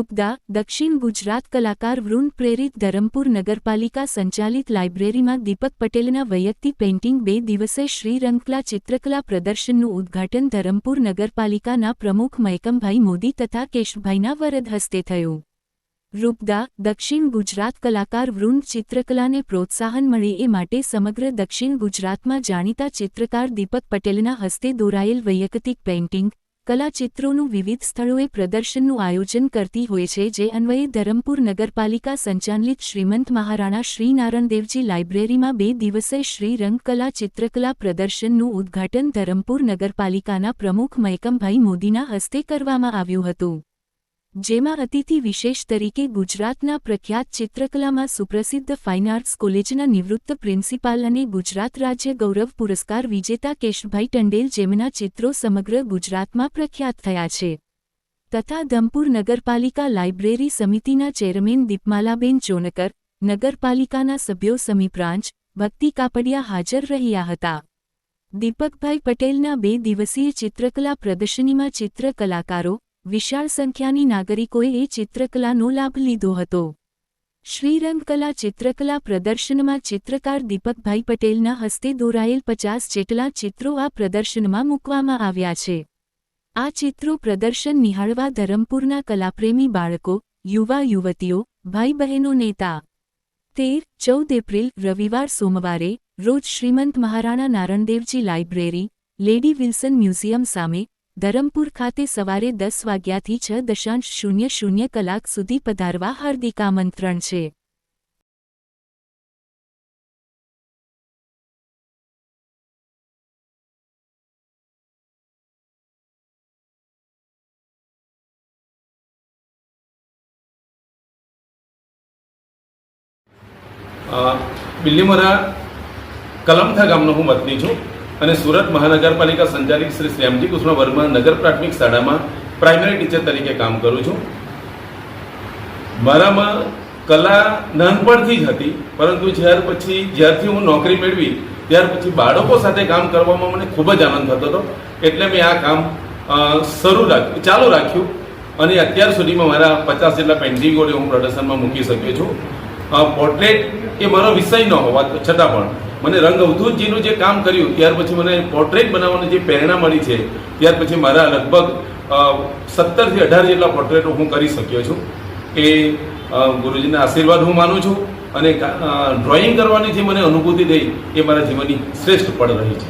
ઉપદા, દક્ષિણ ગુજરાત કલાકાર વૃંદ પ્રેરિત ધરમપુર નગરપાલિકા સંચાલિત લાઇબ્રેરીમાં દીપક પટેલના વૈયક્તિક પેઇન્ટિંગ બે દિવસે શ્રી રંગકલા ચિત્રકલા પ્રદર્શનનું ઉદ્ઘાટન ધરમપુર નગરપાલિકાના પ્રમુખ મયકમભાઈ મોદી તથા કેશભાઈના વરદ હસ્તે થયું. રૂપદા દક્ષિણ ગુજરાત કલાકાર વૃંદ ચિત્રકલાને પ્રોત્સાહન મળે એ માટે સમગ્ર દક્ષિણ ગુજરાતમાં જાણીતા ચિત્રકાર દીપક પટેલના હસ્તે દોરાયેલ વૈયક્તિક પેઇન્ટિંગ, કલાચિત્રોનું વિવિધ સ્થળોએ પ્રદર્શનનું આયોજન કરતી હોય છે જે અન્વયે ધરમપુર નગરપાલિકા સંચાલિત શ્રીમંત મહારાણા શ્રી નારણદેવજી લાઇબ્રેરીમાં બે દિવસે શ્રી રંગકલા ચિત્રકલા પ્રદર્શનનું ઉદ્ઘાટન ધરમપુર નગરપાલિકાના પ્રમુખ મયકમભાઈ મોદીના હસ્તે કરવામાં આવ્યું હતું. જેમાં અતિથિ વિશેષ તરીકે ગુજરાતના પ્રખ્યાત ચિત્રકલામાં સુપ્રસિદ્ધ ફાઇન આર્ટ્સ કોલેજના નિવૃત્ત પ્રિન્સિપાલ અને ગુજરાત રાજ્ય ગૌરવ પુરસ્કાર વિજેતા કેશભાઈ ટંડેલ જેમના ચિત્રો સમગ્ર ગુજરાતમાં પ્રખ્યાત થયા છે. તથા ધમપુર નગરપાલિકા લાઇબ્રેરી સમિતિના ચેરમેન દીપમાલાબેન ચોનકર, નગરપાલિકાના સભ્યો સમીપ્રાંચ ભક્તિ કાપડિયા હાજર રહ્યા હતા. દીપકભાઈ પટેલના બે દિવસીય ચિત્રકલા પ્રદર્શનીમાં ચિત્ર કલાકારો વિશાળ સંખ્યાની નાગરિકોએ એ ચિત્રકલાનો લાભ લીધો હતો. શ્રીરંગકલા ચિત્રકલા પ્રદર્શનમાં ચિત્રકાર દીપકભાઈ પટેલના હસ્તે દોરાયેલ પચાસ જેટલા ચિત્રો આ પ્રદર્શનમાં મૂકવામાં આવ્યા છે. આ ચિત્રો પ્રદર્શન નિહાળવા ધરમપુરના કલાપ્રેમી બાળકો, યુવા યુવતીઓ, ભાઈ બહેનો નેતા. તેર, ચૌદ એપ્રિલ, રવિવાર સોમવારે, રોજ Shrimant Maharana Narandevji library, lady Wilson museum સામે ધરમપુર ખાતે સવારે દસ વાગ્યાથી છ દશાંશ શૂન્ય શૂન્ય કલાક સુધી પધારવા હાર્દિક આમંત્રણ છે. બિલ્લીમોરા કલમથા ગામનો હું વતની છું. અને સુરત મહાનગરપાલિકા સંચાલિત શ્રી શ્યામજી કૃષ્ણ વર્મા નગર પ્રાથમિક શાળામાં પ્રાઇમરી ટીચર તરીકે કામ કરું છું. મારામાં કલા નાનપણથી જ હતી, પરંતુ જ્યાર પછી, જ્યારથી હું નોકરી મેળવી, ત્યાર પછી બાળકો સાથે કામ કરવામાં મને ખૂબ જ આનંદ થતો હતો. એટલે મેં આ કામ શરૂ રાખ્યું ચાલુ રાખ્યું. અને અત્યાર સુધીમાં મારા પચાસ જેટલા પેઇન્ટિંગો હું પ્રદર્શનમાં મૂકી શક્યો છું. પોર્ટ્રેટ એ મારો વિષય ન હોવા છતાં પણ મને રંગ અવધૂતજીનું જે કામ કર્યું, ત્યાર પછી મને પોર્ટ્રેટ બનાવવાની જે પ્રેરણા મળી છે, ત્યાર પછી મારા લગભગ સત્તરથી અઢાર જેટલા પોર્ટ્રેટો હું કરી શક્યો છું એ ગુરુજીના આશીર્વાદ હું માનું છું અને ડ્રોઈંગ કરવાની જે મને અનુભૂતિ થઈ એ મારા જીવનની શ્રેષ્ઠ પડ રહી છે.